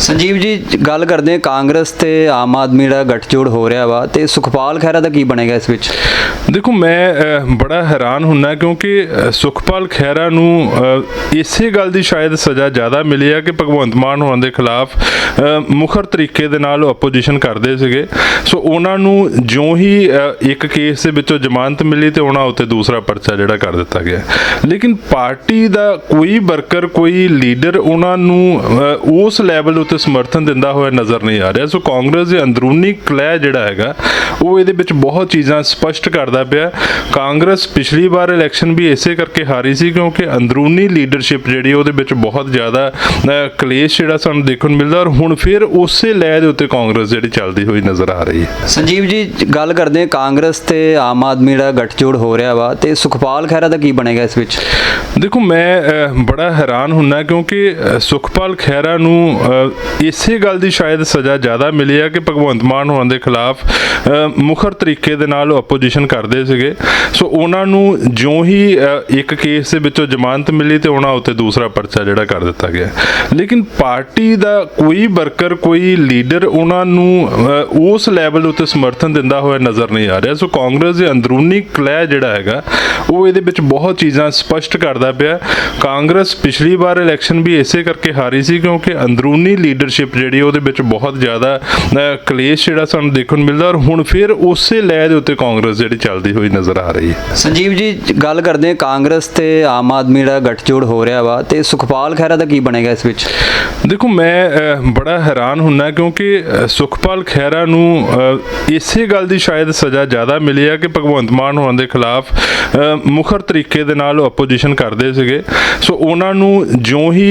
ਸੰਜੀਵ ਜੀ, ਗੱਲ ਕਰਦੇ ਹਾਂ, ਕਾਂਗਰਸ ਤੇ ਆਮ ਆਦਮੀ ਦਾ ਗੱਠਜੋੜ ਹੋ ਰਿਹਾ ਵਾ ਤੇ ਸੁਖਪਾਲ ਖਹਿਰਾ ਦਾ ਕੀ ਬਣੇਗਾ ਇਸ ਵਿੱਚ? ਦੇਖੋ, ਮੈਂ ਬੜਾ ਹੈਰਾਨ ਹੁੰਨਾ ਕਿਉਂਕਿ ਸੁਖਪਾਲ ਖਹਿਰਾ ਨੂੰ ਇਸੇ ਗੱਲ ਦੀ ਸ਼ਾਇਦ ਸਜ਼ਾ ਜ਼ਿਆਦਾ ਮਿਲੀ ਆ ਕਿ ਭਗਵੰਤ ਮਾਨ ਹੋਣ ਦੇ ਖਿਲਾਫ ਮੁਖਰ ਤਰੀਕੇ ਦੇ ਨਾਲ ਆਪੋਜੀਸ਼ਨ ਕਰਦੇ ਸੀਗੇ। ਸੋ ਉਹਨਾਂ ਨੂੰ ਜਿਉਂ ਹੀ ਇੱਕ ਕੇਸ ਦੇ ਵਿੱਚੋਂ ਜ਼ਮਾਨਤ ਮਿਲੀ ਤੇ ਉਹਨਾਂ ਉੱਤੇ ਦੂਸਰਾ ਪਰਚਾ ਜਿਹੜਾ ਕਰ ਦਿੱਤਾ ਗਿਆ। ਲੇਕਿਨ ਪਾਰਟੀ ਦਾ ਕੋਈ ਵਰਕਰ, ਕੋਈ ਲੀਡਰ ਉਹਨਾਂ ਨੂੰ ਉਸ ਲੈਵਲ ਉੱਤੇ ਸਮਰਥਨ ਦਿੰਦਾ ਹੋਇਆ ਨਜ਼ਰ ਨਹੀਂ ਆ ਰਿਹਾ। ਸੋ ਕਾਂਗਰਸ ਦੇ ਅੰਦਰੂਨੀ ਕਲੈ ਜਿਹੜਾ ਹੈਗਾ ਉਹ ਇਹਦੇ ਵਿੱਚ ਬਹੁਤ ਚੀਜ਼ਾਂ ਸਪਸ਼ਟ ਕਰਦਾ ਪਿਆ। ਕਾਂਗਰਸ ਪਿਛਲੀ ਵਾਰ ਇਲੈਕਸ਼ਨ ਵੀ ਇਸੇ ਕਰਕੇ ਹਾਰੀ ਸੀ ਕਿਉਂਕਿ ਅੰਦਰੂਨੀ ਲੀਡਰਸ਼ਿਪ ਜਿਹੜੀ ਉਹਦੇ ਵਿੱਚ ਬਹੁਤ ਜ਼ਿਆਦਾ ਕਲੇਸ਼ ਜਿਹੜਾ ਸਾਨੂੰ ਦੇਖਣ ਨੂੰ ਮਿਲਦਾ ਔਰ ਹੁਣ ਫਿਰ ਉਸੇ ਲੈ ਦੇ ਉੱਤੇ ਕਾਂਗਰਸ ਜਿਹੜੀ ਚੱਲਦੀ ਹੋਈ ਨਜ਼ਰ ਆ ਰਹੀ ਹੈ। ਸੰਜੀਵ ਜੀ ਗੱਲ ਕਰਦੇ ਹਾਂ ਕਾਂਗਰਸ ਤੇ ਆਮ ਆਦਮੀ ਦਾ ਗੱਠਜੋੜ ਹੋ ਰਿਹਾ ਵਾ ਤੇ ਸੁਖਪਾਲ ਖਹਿਰਾ ਦਾ ਕੀ ਬਣੇਗਾ ਇਸ ਵਿੱਚ? ਦੇਖੋ ਮੈਂ ਬੜਾ ਹੈਰਾਨ ਹੁੰਨਾ ਕਿਉਂਕਿ ਸੁਖਪਾਲ ਖਹਿਰਾ ਨੂੰ ਇਸੇ ਗੱਲ ਦੀ ਸ਼ਾਇਦ ਸਜ਼ਾ ਜ਼ਿਆਦਾ ਮਿਲੀ ਆ ਕਿ ਭਗਵੰਤ ਮਾਨ ਹੋਣ ਦੇ ਖਿਲਾਫ ਮੁਖਰ ਤਰੀਕੇ ਦੇ ਨਾਲ ਆਪੋਜੀਸ਼ਨ ਕਰਦੇ ਸੀਗੇ। ਸੋ ਉਹਨਾਂ ਨੂੰ ਜਿਉਂ ਹੀ ਇੱਕ ਕੇਸ ਦੇ ਵਿੱਚੋਂ ਜ਼ਮਾਨਤ ਮਿਲੀ ਤੇ ਉਹਨਾਂ ਉੱਤੇ ਦੂਸਰਾ ਪਰਚਾ ਜਿਹੜਾ ਕਰ ਦਿੱਤਾ ਗਿਆ। ਲੇਕਿਨ ਪਾਰਟੀ ਦਾ ਕੋਈ ਵਰਕਰ, ਕੋਈ ਲੀਡਰ ਉਹਨਾਂ ਨੂੰ ਉਸ ਲੈਵਲ ਉੱਤੇ ਸਮਰਥਨ ਦਿੰਦਾ ਹੋਇਆ ਨਜ਼ਰ ਨਹੀਂ ਆ ਰਿਹਾ। ਸੋ ਕਾਂਗਰਸ ਦੇ ਅੰਦਰੂਨੀ ਕਲੈ ਜਿਹੜਾ ਹੈਗਾ, ਉਹ ਇਹਦੇ ਵਿੱਚ ਬਹੁਤ ਚੀਜ਼ਾਂ ਸਪਸ਼ਟ ਕਰਦਾ ਪਿਆ। ਕਾਂਗਰਸ ਪਿਛਲੀ ਵਾਰ ਇਲੈਕਸ਼ਨ ਵੀ ਇਸੇ ਕਰਕੇ ਹਾਰੀ ਸੀ ਕਿਉਂਕਿ ਅੰਦਰੂਨੀ ਲੀਡਰਸ਼ਿਪ ਜਿਹੜੀ ਉਹਦੇ ਵਿੱਚ ਬਹੁਤ ਜ਼ਿਆਦਾ ਕਲੇਸ਼ ਜਿਹੜਾ ਸਾਨੂੰ ਦੇਖਣ ਨੂੰ ਮਿਲਦਾ ਔਰ ਹੁਣ ਫਿਰ ਉਸੇ ਲੈ ਦੇ ਉੱਤੇ ਕਾਂਗਰਸ ਜਿਹੜੀ ਚੱਲਦੀ ਹੋਈ ਨਜ਼ਰ ਆ ਰਹੀ ਹੈ। ਸੰਜੀਵ ਜੀ ਗੱਲ ਕਰਦੇ ਹਾਂ ਕਾਂਗਰਸ ਤੇ ਆਮ ਆਦਮੀ ਦਾ ਗੱਠਜੋੜ ਹੋ ਰਿਹਾ ਵਾ ਤੇ ਸੁਖਪਾਲ ਖਹਿਰਾ ਦਾ ਕੀ ਬਣੇਗਾ ਇਸ ਵਿੱਚ? ਦੇਖੋ ਮੈਂ ਬੜਾ ਹੈਰਾਨ ਹੁੰਨਾ ਕਿਉਂਕਿ ਸੁਖਪਾਲ ਖਹਿਰਾ ਨੂੰ ਇਸੇ ਗੱਲ ਦੀ ਸ਼ਾਇਦ ਸਜ਼ਾ ਜ਼ਿਆਦਾ ਮਿਲੀ ਆ ਕਿ ਭਗਵੰਤ ਮਾਨ ਹੋਣ ਦੇ ਖਿਲਾਫ ਮੁਖਰ ਤਰੀਕੇ ਦੇ ਨਾਲ ਆਪੋਜੀਸ਼ਨ ਕਰਦੇ ਸੀਗੇ। ਸੋ ਉਹਨਾਂ ਨੂੰ ਜਿਉਂ ਹੀ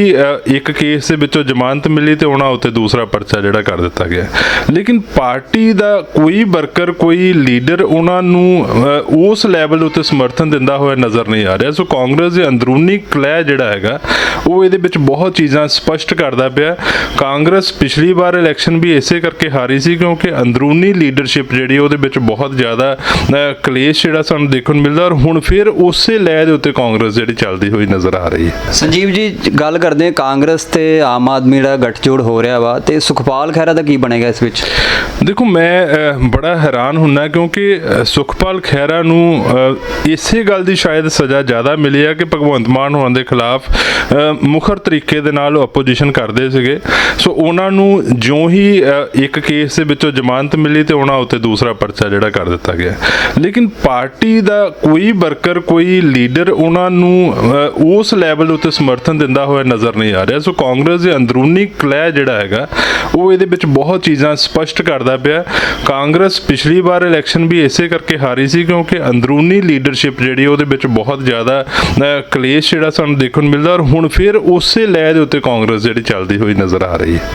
ਇੱਕ ਕੇਸ ਦੇ ਵਿੱਚੋਂ ਜ਼ਮਾਨਤ ਮਿਲੀ ਤੇ ਉਹਨਾਂ ਉੱਤੇ ਦੂਸਰਾ ਪਰਚਾ ਜਿਹੜਾ ਕਰ ਦਿੱਤਾ ਗਿਆ। ਲੇਕਿਨ ਪਾਰਟੀ ਦਾ ਕੋਈ ਵਰਕਰ ਕੋਈ ਲੀਡਰ ਉਹਨਾਂ ਨੂੰ ਉਸ ਲੈਵਲ ਉੱਤੇ ਸਮਰਥਨ ਦਿੰਦਾ ਹੋਇਆ ਨਜ਼ਰ ਨਹੀਂ ਆ ਰਿਹਾ। ਸੋ ਕਾਂਗਰਸ ਦੇ ਅੰਦਰੂਨੀ ਕਲੈ ਜਿਹੜਾ ਹੈਗਾ ਉਹ ਇਹਦੇ ਵਿੱਚ ਬਹੁਤ ਚੀਜ਼ਾਂ ਸਪਸ਼ਟ ਕਰਦਾ ਪਿਆ। ਕਾਂਗਰਸ ਪਿਛਲੀ ਵਾਰ ਇਲੈਕਸ਼ਨ ਵੀ ਇਸੇ ਕਰਕੇ ਹਾਰੀ ਸੀ ਕਿਉਂਕਿ ਅੰਦਰੂਨੀ ਲੀਡਰਸ਼ਿਪ ਜਿਹੜੀ ਉਹਦੇ ਵਿੱਚ ਬਹੁਤ ਜ਼ਿਆਦਾ ਅ, ਕਲੇਸ਼ ਜਿਹੜਾ ਸਾਨੂੰ ਦੇਖਣ ਨੂੰ ਮਿਲਦਾ ਔਰ ਹੁਣ ਫਿਰ ਉਸੇ ਲੈ ਦੇ ਉੱਤੇ ਕਾਂਗਰਸ ਜਿਹੜੀ ਚੱਲਦੀ ਹੋਈ ਨਜ਼ਰ ਆ ਰਹੀ ਹੈ। ਸੰਜੀਵ ਜੀ ਗੱਲ ਕਰਦੇ ਹਾਂ ਕਾਂਗਰਸ ਤੇ ਆਮ ਆਦਮੀ ਦਾ ਗੱਠਜੋੜ ਹੋ ਰਿਹਾ ਵਾ ਤੇ ਸੁਖਪਾਲ ਖਹਿਰਾ ਦਾ ਕੀ ਬਣੇਗਾ ਇਸ ਵਿੱਚ? ਦੇਖੋ, ਮੈਂ ਬੜਾ ਹੈਰਾਨ ਹੁੰਨਾ ਕਿਉਂਕਿ ਸੁਖਪਾਲ ਖਹਿਰਾ ਨੂੰ ਇਸੇ ਗੱਲ ਦੀ ਸ਼ਾਇਦ ਸਜ਼ਾ ਜ਼ਿਆਦਾ ਮਿਲੀ ਆ ਕਿ ਭਗਵੰਤ ਮਾਨ ਹੋਣ ਦੇ ਖਿਲਾਫ ਮੁਖਰ ਤਰੀਕੇ ਦੇ ਨਾਲ ਆਪੋਜੀਸ਼ਨ ਕਰਦੇ ਸੀਗੇ। ਸੋ ਉਹਨਾਂ ਨੂੰ ਜਿਉਂ ਹੀ ਇੱਕ ਕੇਸ ਦੇ ਵਿੱਚੋਂ ਜ਼ਮਾਨਤ ਮਿਲੀ ਤੇ ਉਹਨਾਂ ਉੱਤੇ ਦੂਸਰਾ ਪਰਚਾ ਜਿਹੜਾ ਕਰ ਦਿੱਤਾ ਗਿਆ। ਲੇਕਿਨ ਪਾਰਟੀ ਦਾ ਕੋਈ ਵਰਕਰ, ਕੋਈ ਲੀਡਰ ਉਹਨਾਂ ਨੂੰ ਉਸ ਲੈਵਲ ਉੱਤੇ ਸਮਰਥਨ ਦਿੰਦਾ ਹੋਇਆ ਨਜ਼ਰ ਨਹੀਂ ਆ ਰਿਹਾ। ਸੋ ਕਾਂਗਰਸ ਦੇ ਅੰਦਰੂਨੀ ਕਲੈ ਜਿਹੜਾ ਹੈਗਾ ਉਹ ਇਹਦੇ ਵਿੱਚ ਬਹੁਤ ਚੀਜ਼ਾਂ ਸਪਸ਼ਟ ਕਰਦਾ ਪਿਆ। ਕਾਂਗਰਸ ਪਿਛਲੀ ਵਾਰ ਇਲੈਕਸ਼ਨ ਵੀ ਇਸੇ ਕਰਕੇ ਹਾਰੀ ਸੀ ਕਿਉਂਕਿ ਅੰਦਰੂਨੀ ਲੀਡਰਸ਼ਿਪ ਜਿਹੜੀ ਉਹਦੇ ਵਿੱਚ ਬਹੁਤ ਜ਼ਿਆਦਾ ਅ, ਕਲੇਸ਼ ਜਿਹੜਾ ਸਾਨੂੰ ਦੇਖਣ ਨੂੰ ਮਿਲਦਾ ਔਰ ਹੁਣ ਫਿਰ ਉਸੇ ਲੈ ਦੇ ਉੱਤੇ ਕਾਂਗਰਸ ਜਿਹੜੀ ਚੱਲਦੀ ਹੋਈ ਨਜ਼ਰ ਆ ਰਹੀ ਹੈ।